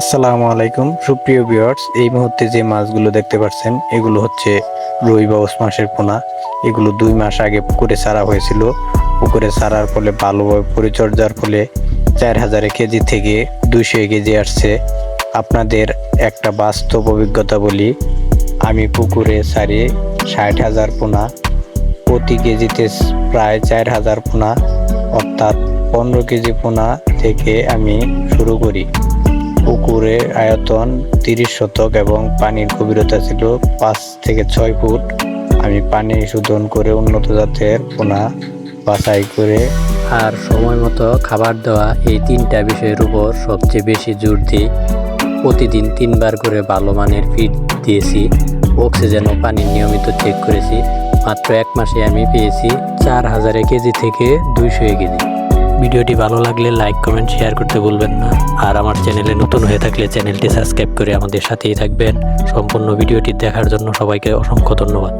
আসসালামু আলাইকুম। সুপ্রিয় ভিউয়ার্স, এই মুহূর্তে যে মাছগুলো দেখতে পাচ্ছেন, এগুলো হচ্ছে রুই বা মাসের পোনা। এগুলো দুই মাস আগে পুকুরে ছাড়া হয়েছিল। পুকুরে ছাড়ার ফলে ভালোভাবে পরিচর্যার ফলে চার হাজার কেজি থেকে দুইশো কেজি আসছে। আপনাদের একটা বাস্তব অভিজ্ঞতা বলি, আমি পুকুরে ছাড়ি ষাট হাজার পোনা, প্রতি কেজিতে প্রায় চার হাজার পোনা, অর্থাৎ পনেরো কেজি পোনা থেকে আমি শুরু করি। পুকুরের আয়তন তিরিশ শতক এবং পানির গভীরতা ছিল পাঁচ থেকে ছয় ফুট। আমি পানি শোধন করে উন্নত জাতের পোনা বাছাই করে আর সময় মতো খাবার দেওয়া এই তিনটা বিষয়ের উপর সবচেয়ে বেশি জোর দিই প্রতিদিন তিনবার করে ভালো মানের ফিড দিয়েছি। অক্সিজেন ও পানি নিয়মিত চেক করেছি। মাত্র এক মাসে আমি পেয়েছি চার হাজারে কেজি থেকে দুইশো কেজি। ভিডিওটি ভালো লাগলে লাইক কমেন্ট শেয়ার করতে ভুলবেন না। আর আমার চ্যানেলে নতুন হয়ে থাকলে চ্যানেলটি সাবস্ক্রাইব করে আমাদের সাথেই থাকবেন। সম্পূর্ণ ভিডিওটি দেখার জন্য সবাইকে অসংখ্য ধন্যবাদ।